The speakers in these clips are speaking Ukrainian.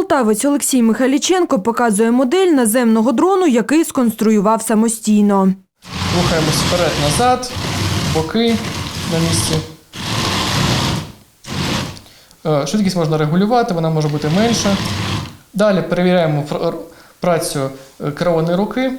Полтавець Олексій Михайліченко показує модель наземного дрону, який сконструював самостійно. Рухаємось вперед-назад, боки на місці. Е, Швидкість можна регулювати, вона може бути менша. Далі перевіряємо працю е, керованої руки.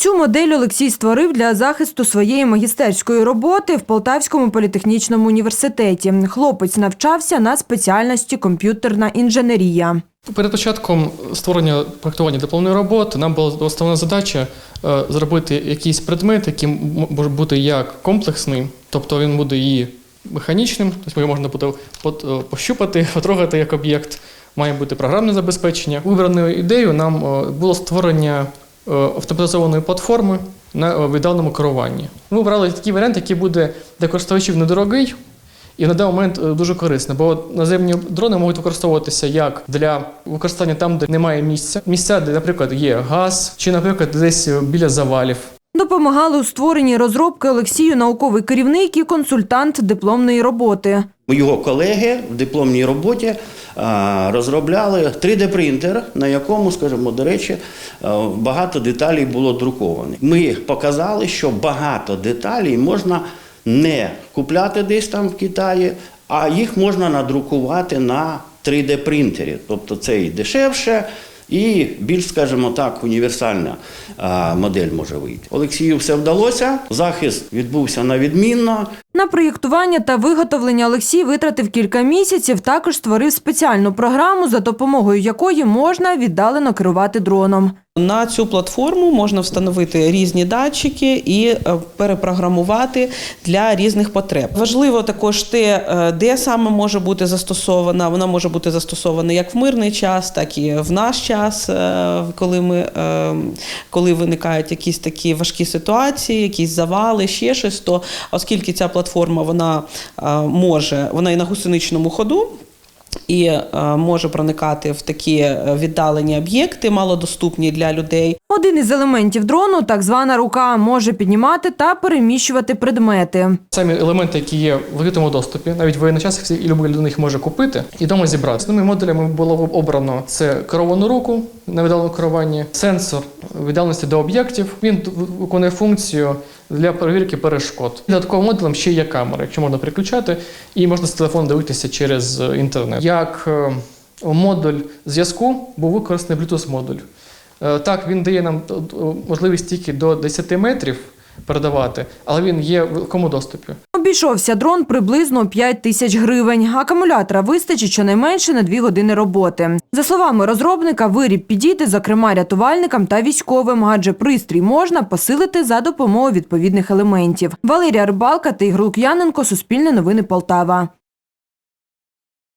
Цю модель Олексій створив для захисту своєї магістерської роботи в Полтавському політехнічному університеті. Хлопець навчався на спеціальності комп'ютерна інженерія. Перед початком створення проектування дипломної роботи нам була основна задача е, зробити якийсь предмет, який може бути як комплексний, тобто він буде і механічним, тобто його можна буде е, пощупати, потрогати як об'єкт. Має бути програмне забезпечення. Вибраною ідеєю нам е, було створення автоматизованої платформи на е, віддаленому керуванні. Ми обрали такий варіант, який буде для користувачів недорогий, і на даний момент е, дуже корисно, бо наземні дрони можуть використовуватися як для використання там, де немає місця. Місця, де, наприклад, є газ, чи, наприклад, десь е, біля завалів. Допомагали у створенні розробки Олексію науковий керівник і консультант дипломної роботи. Його колеги в дипломній роботі розробляли 3D-принтер, на якому, скажімо, до речі, багато деталей було друковано. Ми показали, що багато деталей можна не купляти десь там в Китаї, а їх можна надрукувати на 3D-принтері. Тобто це і дешевше. І більш, скажімо так, універсальна модель може вийти. Олексію все вдалося. Захист відбувся на відмінно. На проєктування та виготовлення Олексій витратив кілька місяців. Також створив спеціальну програму, за допомогою якої можна віддалено керувати дроном. На цю платформу можна встановити різні датчики і е, перепрограмувати для різних потреб. Важливо також те, е, де саме може бути застосована. Вона може бути застосована як в мирний час, так і в наш час, е, коли ми коли виникають якісь такі важкі ситуації, якісь завали, ще щось. То оскільки ця платформа вона е, може, вона і на гусеничному ходу. І е, може проникати в такі е, віддалені об'єкти, малодоступні для людей. Один із елементів дрону, так звана рука, може піднімати та переміщувати предмети. Самі елементи, які є в відкритому доступі, навіть воєнний час всі- і любий людина їх може купити і вдома зібрати. Цими модулями було обрано це керовану руку на віддаленому керуванні, сенсор віддаленості до об'єктів. Він виконує функцію для перевірки перешкод. Додатковим модулем ще є камера, якщо можна переключати, і можна з телефону дивитися через е, інтернет. Як е, модуль зв'язку був використаний Bluetooth-модуль. Е, Так, він дає нам можливість тільки до 10 метрів передавати, але він є в великому доступі. Обійшовся дрон приблизно 5 тисяч гривень. Акумулятора вистачить щонайменше на дві години роботи. За словами розробника, виріб підійде, зокрема, рятувальникам та військовим, адже пристрій можна посилити за допомогою відповідних елементів. Валерія Рибалка та Ігор Лук'яненко, Суспільне новини Полтава.